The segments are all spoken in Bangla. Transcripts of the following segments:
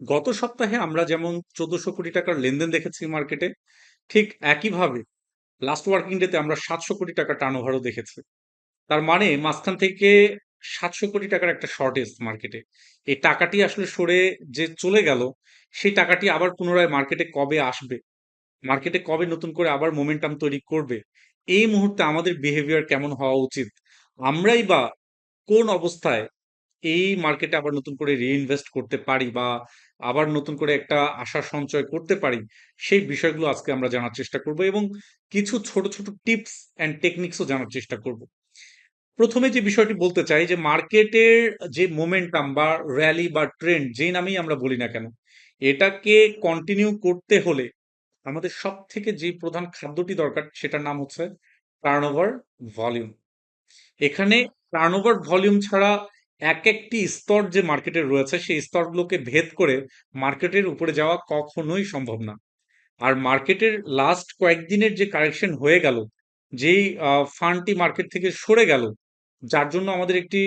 গত সপ্তাহে আমরা যেমন চোদ্দশো কোটি টাকার লেনদেন দেখেছি মার্কেটে ঠিক একইভাবে লাস্ট ওয়ার্কিং ডেতে আমরা সাতশো কোটি টাকা টার্ন ওভারও দেখেছি। তার মানে মাঝখান থেকে সাতশো কোটি টাকার একটা শর্টেজ মার্কেটে এই টাকাটি আসলে সরে যে চলে গেল, সেই টাকাটি আবার পুনরায় মার্কেটে কবে আসবে? মার্কেটে কবে নতুন করে আবার মোমেন্টাম তৈরি করবে? এই মুহূর্তে আমাদের বিহেভিয়ার কেমন হওয়া উচিত? আমরাই বা কোন অবস্থায় এই মার্কেটে আবার নতুন করে রিইনভেস্ট করতে পারি বা আবার নতুন করে একটা আশা সঞ্চয় করতে পারি, সেই বিষয়গুলো আজকে আমরা জানার চেষ্টা করব এবং কিছু ছোট ছোট টিপস অ্যান্ড টেকনিক্সও জানার চেষ্টা করব। প্রথমে যে বিষয়টি বলতে চাই যে মার্কেটের যে মোমেন্টাম বা র্যালি বা ট্রেন্ড যেই নামেই আমরা বলি না কেন, এটাকে কন্টিনিউ করতে হলে আমাদের সব থেকে যে প্রধান খাদ্যটি দরকার সেটার নাম হচ্ছে টার্নওভার ভলিউম এখানে টার্নওভার ভলিউম ছাড়া এক একটি স্তর যে মার্কেটে রয়েছে, সেই স্তরগুলোকে ভেদ করে মার্কেটের উপরে যাওয়া কখনোই সম্ভব না। আর মার্কেটের লাস্ট কয়েকদিনের যে কারেকশন হয়ে গেল, যেই ফান্ডটি মার্কেট থেকে সরে গেল, যার জন্য আমাদের একটি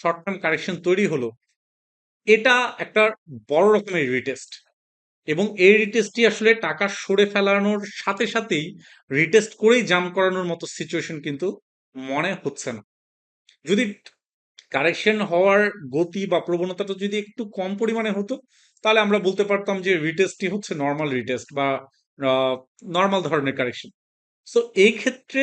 শর্ট টার্ম কারেকশন তৈরি হলো, এটা একটা বড় রকমের রিটেস্ট এবং এই রিটেস্টটি আসলে টাকা সরে ফেলানোর সাথে সাথেই রিটেস্ট করেই জাম করানোর মতো সিচুয়েশন কিন্তু মনে হচ্ছে না। যদি কারেকশন হওয়ার গতি বা প্রবণতাটা যদি একটু কম পরিমাণে হতো, তাহলে আমরা বলতে পারতাম যে রিটেস্টটি হচ্ছে নর্মাল রিটেস্ট বা নর্মাল ধরনের কারেকশন সো এই ক্ষেত্রে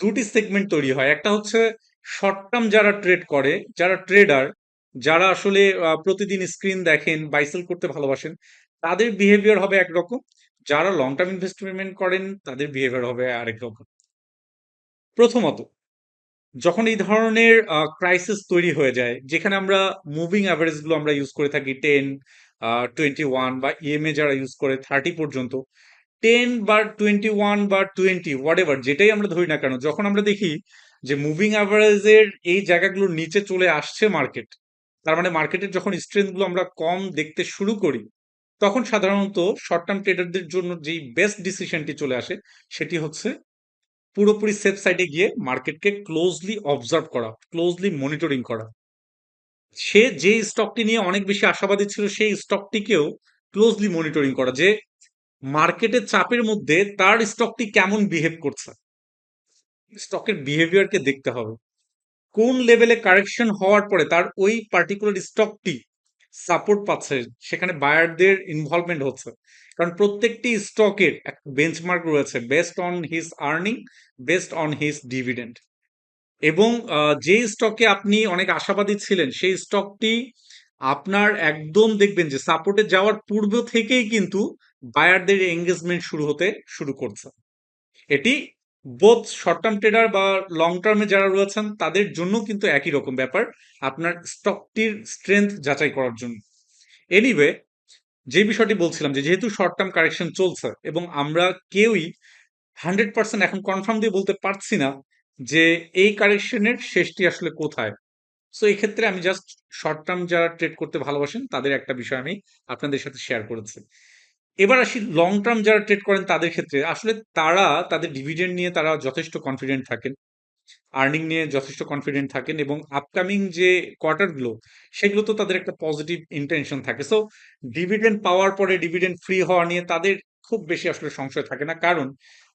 দুটি সেগমেন্ট তৈরি হয়। একটা হচ্ছে শর্ট টার্ম যারা ট্রেড করে, যারা ট্রেডার যারা আসলে প্রতিদিন স্ক্রিন দেখেন বাইসেল করতে ভালোবাসেন, তাদের বিহেভিয়ার হবে একরকম। যারা লং টার্ম ইনভেস্টমেন্ট করেন, তাদের বিহেভিয়ার হবে আরেক রকম। প্রথমত যখন এই ধরনের ক্রাইসিস তৈরি হয়ে যায়, যেখানে আমরা মুভিং অ্যাভারেজগুলো আমরা ইউজ করে থাকি টেন টোয়েন্টি ওয়ান বা ইএমএ যারা ইউজ করে থার্টি পর্যন্ত টেন বা টোয়েন্টি ওয়ান বা টোয়েন্টি হোয়াট এভার যেটাই আমরা ধরি না কেন, যখন আমরা দেখি যে মুভিং অ্যাভারেজের এই জায়গাগুলোর নিচে চলে আসছে মার্কেট তার মানে মার্কেটের যখন স্ট্রেংথগুলো আমরা কম দেখতে শুরু করি, তখন সাধারণত শর্ট টার্ম ট্রেডারদের জন্য যেই বেস্ট ডিসিশনটি চলে আসে, সেটি হচ্ছে পুরোপুরি সেফ সাইডে গিয়ে মার্কেটকে ক্লোজলি অবজার্ভ করা ক্লোজলি মনিটরিং করা। সে যে স্টকটি নিয়ে অনেক বেশি আশাবাদী ছিল, সেই স্টকটিকেও ক্লোজলি মনিটরিং করা যে মার্কেটের চাপের মধ্যে তার স্টকটি কেমন বিহেভ করছে। স্টকের বিহেভিয়ারকে দেখতে হবে। কোন লেভেলে কারেকশন হওয়ার পরে তার ওই পার্টিকুলার স্টকটি সাপোর্ট পাচ্ছে, সেখানে বায়ারদের ইনভলভমেন্ট হচ্ছে। কারণ প্রত্যেকটি স্টকের একটা বেঞ্চমার্ক রয়েছে best on his earning best on his dividend এবং যে স্টকে আপনি অনেক আশাবাদী ছিলেন, সেই স্টকটি আপনার একদম দেখবেন যে সাপোর্টে যাওয়ার পূর্ব থেকেই কিন্তু বায়ারদের এঙ্গেজমেন্ট শুরু হতে শুরু করছে। এটি বোথ শর্ট টার্ম ট্রেডার বা লং টার্মে যারা রয়েছেন, তাদের জন্য কিন্তু একই রকম ব্যাপার, আপনার স্টকটির স্ট্রেংথ যাচাই করার জন্য। এনিওয়ে যে বিষয়টি বলছিলাম যে যেহেতু শর্ট টার্ম কারেকশন চলছে এবং আমরা কেউই হান্ড্রেড পার্সেন্ট এখন কনফার্ম দিয়ে বলতে পারছি না যে এই কারেকশনের শেষটি আসলে কোথায়। সো এই ক্ষেত্রে আমি জাস্ট শর্ট টার্ম যারা ট্রেড করতে ভালোবাসেন, তাদের একটা বিষয় আমি আপনাদের সাথে শেয়ার করেছি। এবার আসি লং টার্ম যারা ট্রেড করেন, তাদের ক্ষেত্রে। আসলে তারা তাদের ডিভিডেন্ড নিয়ে তারা যথেষ্ট কনফিডেন্ট থাকেন। আর্নিং নিয়ে যথেষ্ট কনফিডেন্ট থাকেন এবং আপকামিং যে কোয়ার্টারগুলো, সেগুলো তো তাদের একটা পজিটিভ ইন্টেনশন থাকে। সো ডিভিডেন্ড পাওয়ার পরে ডিভিডেন্ড ফ্রি হওয়া নিয়ে তাদের খুব বেশি আসলে সংশয় থাকে না। কারণ,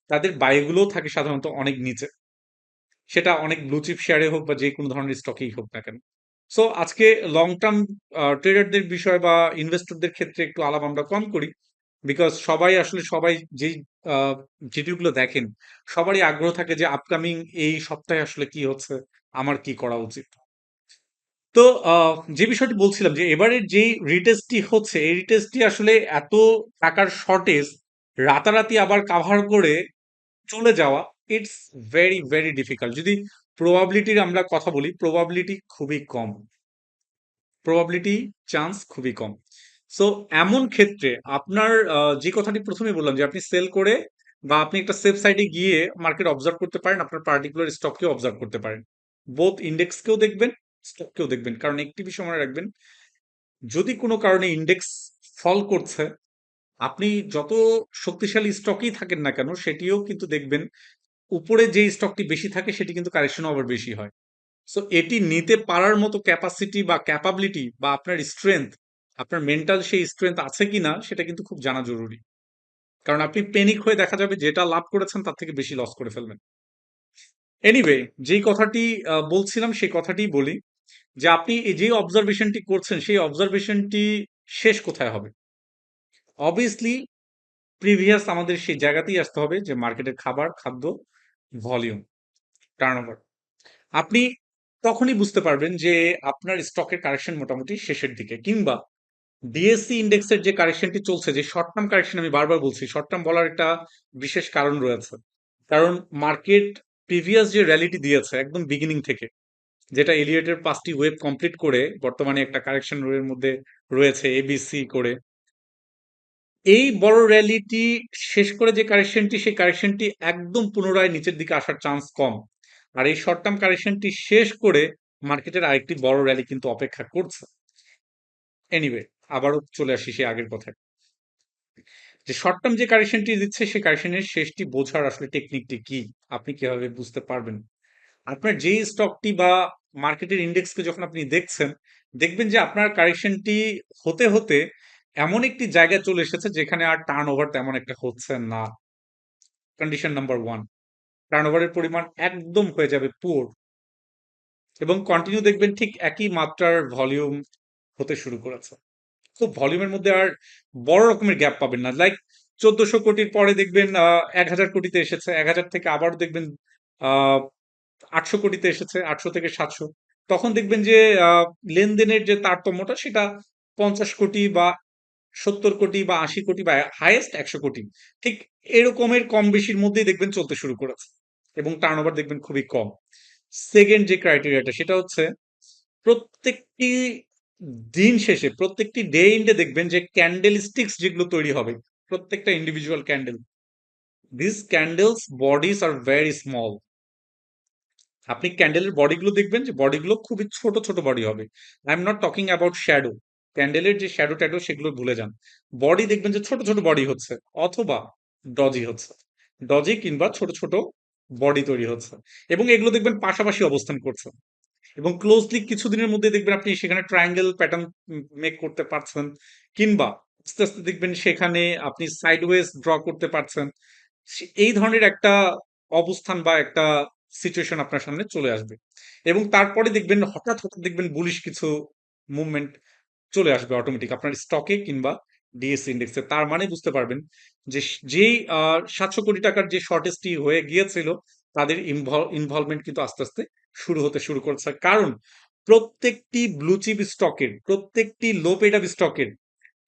তাদের ব্যয়গুলোও থাকে সাধারণত অনেক নিচে। সেটা অনেক ব্লুচিপ শেয়ারে হোক বা যে কোনো ধরনের স্টকেই হোক না কেন। সো আজকে লং টার্ম ট্রেডারদের বিষয় বা ইনভেস্টরদের ক্ষেত্রে একটু আলাপ আমরা কম করি। বিকজ সবাই আসলে সবাই যেই ভিডিওগুলো দেখেন, সবারই আগ্রহ থাকে যে আপকামিং এই সপ্তাহে আসলে কি হচ্ছে, আমার কি করা উচিত। তো যে বিষয়টি বলছিলাম যে এবারের যেই রিটেস্টটি হচ্ছে, এই রিটেস্টটি আসলে এত টাকার শর্টেজ রাতারাতি আবার কাভার করে চলে যাওয়া ইটস ভেরি ভেরি ডিফিকাল্ট যদি প্রবাবিলিটির আমরা কথা বলি প্রবাবিলিটি খুবই কম। প্রবাবিলিটি চান্স খুবই কম। সো এমন ক্ষেত্রে আপনার যে কথাটি প্রথমে বললাম যে আপনি সেল করে বা আপনি একটা সেফ সাইডে গিয়ে মার্কেট অবজার্ভ করতে পারেন, আপনার পার্টিকুলার স্টককেও অবজার্ভ করতে পারেন। বোথ ইন্ডেক্সকেও দেখবেন স্টককেও দেখবেন। কারণ একটি বিষয় মনে রাখবেন, যদি কোনো কারণে ইন্ডেক্স ফল করছে, আপনি যত শক্তিশালী স্টকই থাকেন না কেন, সেটিও কিন্তু দেখবেন উপরে যে স্টকটি বেশি থাকে, সেটি কিন্তু কারেকশন আবার বেশি হয়। সো এটি নিতে পারার মতো ক্যাপাসিটি বা ক্যাপাবিলিটি বা আপনার স্ট্রেংথ আপনার মেন্টাল সেই স্ট্রেংথ আছে কিনা সেটা কিন্তু খুব জানা জরুরি। কারণ আপনি প্যানিক হয়ে দেখা যাবে যেটা লাভ করেছেন তার থেকে বেশি লস করে ফেলবেন। এনিওয়ে যেই কথাটি বলছিলাম সেই কথাটি বলি যে আপনি যে অবজারভেশনটি করছেন, সেই অবজারভেশনটি শেষ কোথায় হবে? অবভিয়াসলি প্রিভিয়াস আমাদের সেই জায়গাতেই আসতে হবে যে মার্কেটের খাবার, খাদ্য ভলিউম টার্নওভার আপনি তখনই বুঝতে পারবেন যে আপনার স্টকের কারেকশন মোটামুটি শেষের দিকে কিংবা ডিএসসি ইন্ডেক্সের যে কারেকশনটি চলছে, যে শর্ট টার্ম কারেকশন আমি বারবার বলছি শর্ট টার্ম বলার একটা বিশেষ কারণ রয়েছে। কারণ মার্কেট প্রিভিয়াস যে র্যালিটি দিয়েছে, একদম বিগিনিং থেকে, যেটা এলিয়েটের পাঁচটি ওয়েব কমপ্লিট করে বর্তমানে একটা কারেকশন এর মধ্যে রয়েছে এবিসি করে। এই বড় র্যালিটি শেষ করে যে কারেকশনটি সেই কারেকশনটি একদম পুনরায় নিচের দিকে আসার চান্স কম। আর এই শর্ট টার্ম কারেকশনটি শেষ করে মার্কেটের আরেকটি বড় র্যালি কিন্তু অপেক্ষা করছে। এনিওয়ে আবারও চলে আসি সে আগের কথায়। যে শর্ট টার্ম যে কারেকশনটি দিচ্ছে, সেই কারেকশনের শেষটি বোঝার আসলে টেকনিকটি কি? আপনি কীভাবে বুঝতে পারবেন? আপনার যে স্টকটি বা মার্কেটের ইন্ডেক্সকে যখন আপনি দেখছেন, দেখবেন যে আপনার কারেকশনটি হতে হতে এমন একটি জায়গায় চলে এসেছে যেখানে আর টার্ন ওভার তেমন একটা হচ্ছে না। কন্ডিশন নাম্বার ওয়ান টার্ন ওভারের পরিমাণ একদম হয়ে যাবে পুর এবং কন্টিনিউ দেখবেন ঠিক একই মাত্রার ভলিউম হতে শুরু করেছে। তো ভলিউমের মধ্যে আর বড় রকমের গ্যাপ পাবেন না। লাইক চোদ্দশো কোটির পরে দেখবেন এক হাজার কোটিতে এসেছে, এক হাজার থেকে আবার দেখবেন আটশো কোটিতে এসেছে, আটশো থেকে সাতশো। তখন দেখবেন যে লেনদেনের যে তারতম্যটা সেটা পঞ্চাশ কোটি বা সত্তর কোটি বা আশি কোটি বা হাইয়েস্ট একশো কোটি। ঠিক এরকমের কম বেশির মধ্যেই দেখবেন চলতে শুরু করেছে এবং টার্ন দেখবেন খুবই কম। সেকেন্ড যে ক্রাইটেরিয়াটা সেটা হচ্ছে প্রত্যেকটি দিন শেষে, প্রত্যেকটি ডে ইন্ডে দেখবেন যে ক্যান্ডেল স্টিক্স যেগুলো তৈরি হবে, প্রত্যেকটা individual candle this candles bodies are very small আপনি ক্যান্ডেলের বডিগুলো দেখবেন যে বডিগুলো খুবই ছোট ছোট বডি হবে। I am not talking about shadow ক্যান্ডেলের যে শ্যাডো ট্যাডো সেগুলো ভুলে যান। বডি দেখবেন যে ছোট ছোট বডি হচ্ছে, অথবা ডজি হচ্ছে। ডজি কিংবা ছোট ছোট বডি তৈরি হচ্ছে। এবং এগুলো দেখবেন পাশাপাশি অবস্থান করছে। এবং ক্লোজলি কিছুদিনের মধ্যে দেখবেন আপনি সেখানে ট্রায়াঙ্গেল প্যাটার্ন মেক করতে পারছেন, কিংবা আস্তে আস্তে দেখবেন সেখানে আপনি সাইডওয়েজ ড্র করতে পারছেন। এই ধরনের একটা অবস্থান বা একটা সিচুয়েশন আপনার সামনে চলে আসবে। এবং তারপরে দেখবেন হঠাৎ হঠাৎ দেখবেন বুলিশ কিছু মুভমেন্ট চলে আসবে অটোমেটিক আপনার স্টকে কিংবা ডিএসসি ইন্ডেক্সে তার মানে বুঝতে পারবেন যে যেই সাতশো কোটি টাকার যে শর্টেজটি হয়ে গিয়েছিল, তাদের ইনভলভমেন্ট কিন্তু আস্তে আস্তে শুরু হতে শুরু করেছে। কারণ, প্রত্যেকটি ব্লু চিপ স্টকের প্রত্যেকটি লো পেড আপ স্টকের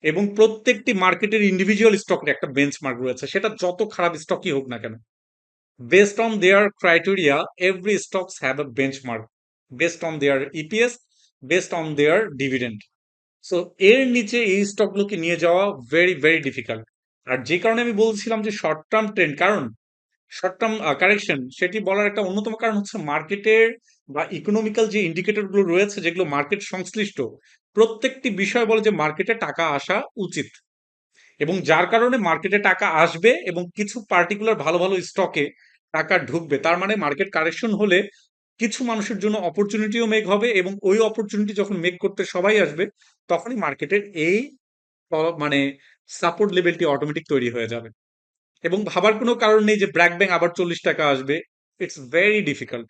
এবং প্রত্যেকটি মার্কেটের ইন্ডিভিজুয়াল স্টকের একটা বেঞ্চমার্ক রয়েছে। সেটা যত খারাপ স্টকই হোক না কেন, based on their criteria, every stocks have a benchmark based on their EPS based on their dividend so এর নিচে এই স্টকগুলোকে নিয়ে যাওয়া ভেরি ভেরি ডিফিকাল্ট আর যে কারণে আমি বলছিলাম যে শর্ট টার্ম ট্রেন্ড কারণ শর্ট টার্ম কারেকশন সেটি বলার একটা অন্যতম কারণ হচ্ছে মার্কেটের বা ইকোনমিক্যাল যে ইন্ডিকেটরগুলো রয়েছে, যেগুলো মার্কেট সংশ্লিষ্ট, প্রত্যেকটি বিষয় বলে যে মার্কেটে টাকা আসা উচিত। এবং যার কারণে মার্কেটে টাকা আসবে এবং কিছু পার্টিকুলার ভালো ভালো স্টকে টাকা ঢুকবে, তার মানে মার্কেট কারেকশন হলে কিছু মানুষের জন্য অপরচুনিটিও মেক হবে এবং ওই অপরচুনিটি যখন মেক করতে সবাই আসবে, তখনই মার্কেটের এই মানে সাপোর্ট লেভেলটি অটোমেটিক তৈরি হয়ে যাবে। এবং ভাবার কোনো কারণ নেই যে ব্র্যাক ব্যাংক আবার চল্লিশ টাকা আসবে। ইটস ভেরি ডিফিকাল্ট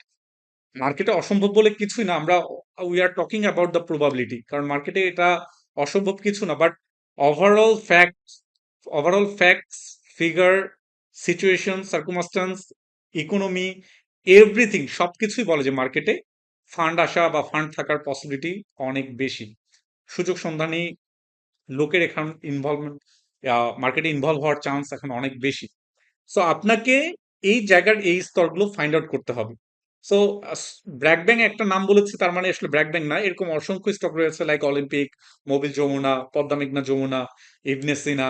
মার্কেটে অসম্ভব বলে কিছুই না, আমরা we are talking about the probability কারণ মার্কেটে এটা অসম্ভব কিছু না but overall fact overall facts figure situation circumstance economy everything সবকিছুই বলে যে মার্কেটে ফান্ড আসা বা ফান্ড থাকার পসিবিলিটি অনেক বেশি। সুযোগ সন্ধানী লোকের এখন ইনভলভমেন্ট মার্কেটে ইনভলভ হওয়ার চান্স এখন অনেক বেশি। সো আপনাকে এই জায়গার এই স্তরগুলো ফাইন্ড আউট করতে হবে। সো ব্র্যাক ব্যাংক একটা নাম বলেছে তার মানে আসলে ব্র্যাক ব্যাংক না এরকম অসংখ্য স্টক রয়েছে like Olympic Mobil Jamuna Padma মেঘনা যমুনা ইবনে সিনা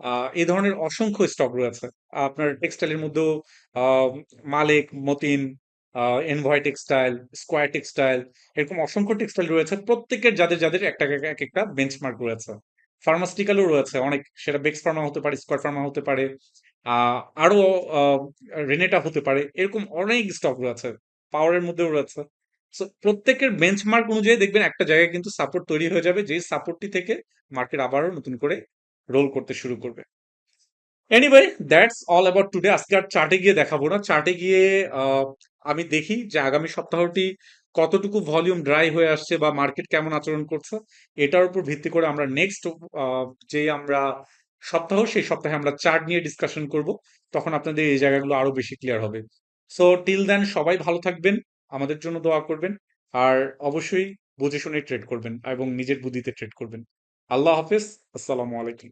আহ, এই ধরনের অসংখ্য স্টক রয়েছে। আপনার টেক্সটাইলের মধ্যেও Malek Matin Envoy textile Square textile এরকম অসংখ্য টেক্সটাইল রয়েছে। প্রত্যেকের যাদের যাদের একটা এক একটা বেঞ্চমার্ক রয়েছে। ফার্মাসিউটিক্যালও রয়েছে, অনেক। সেটা বেক্স ফার্মা হতে পারে স্কোয়ার ফার্মা হতে পারে আরও রেনেটা হতে পারে, এরকম অনেক স্টক রয়েছে পাওয়ারের মধ্যেও রয়েছে। সো প্রত্যেকের বেঞ্চমার্ক অনুযায়ী দেখবেন একটা জায়গায় কিন্তু সাপোর্ট তৈরি হয়ে যাবে, যেই সাপোর্টটি থেকে মার্কেট আবারও নতুন করে রোল করতে শুরু করবে। Anyway that's all about today আজকে আর চার্টে গিয়ে দেখাবো না। চার্টে গিয়ে আমি দেখি যে আগামী সপ্তাহটি কতটুকু ভলিউম ড্রাই হয়ে আসছে বা মার্কেট কেমন আচরণ করছে, এটার উপর ভিত্তি করে আমরা নেক্সট যে আমরা সপ্তাহ, সেই সপ্তাহে আমরা চার্ট নিয়ে ডিসকাশন করব। তখন আপনাদের এই জায়গাগুলো আরও বেশি ক্লিয়ার হবে। সো টিল দেন সবাই ভালো থাকবেন, আমাদের জন্য দোয়া করবেন, আর অবশ্যই বুঝে শুনে ট্রেড করবেন এবং নিজের বুদ্ধিতে ট্রেড করবেন। আল্লাহ হাফেজ, আসসালামু আলাইকুম।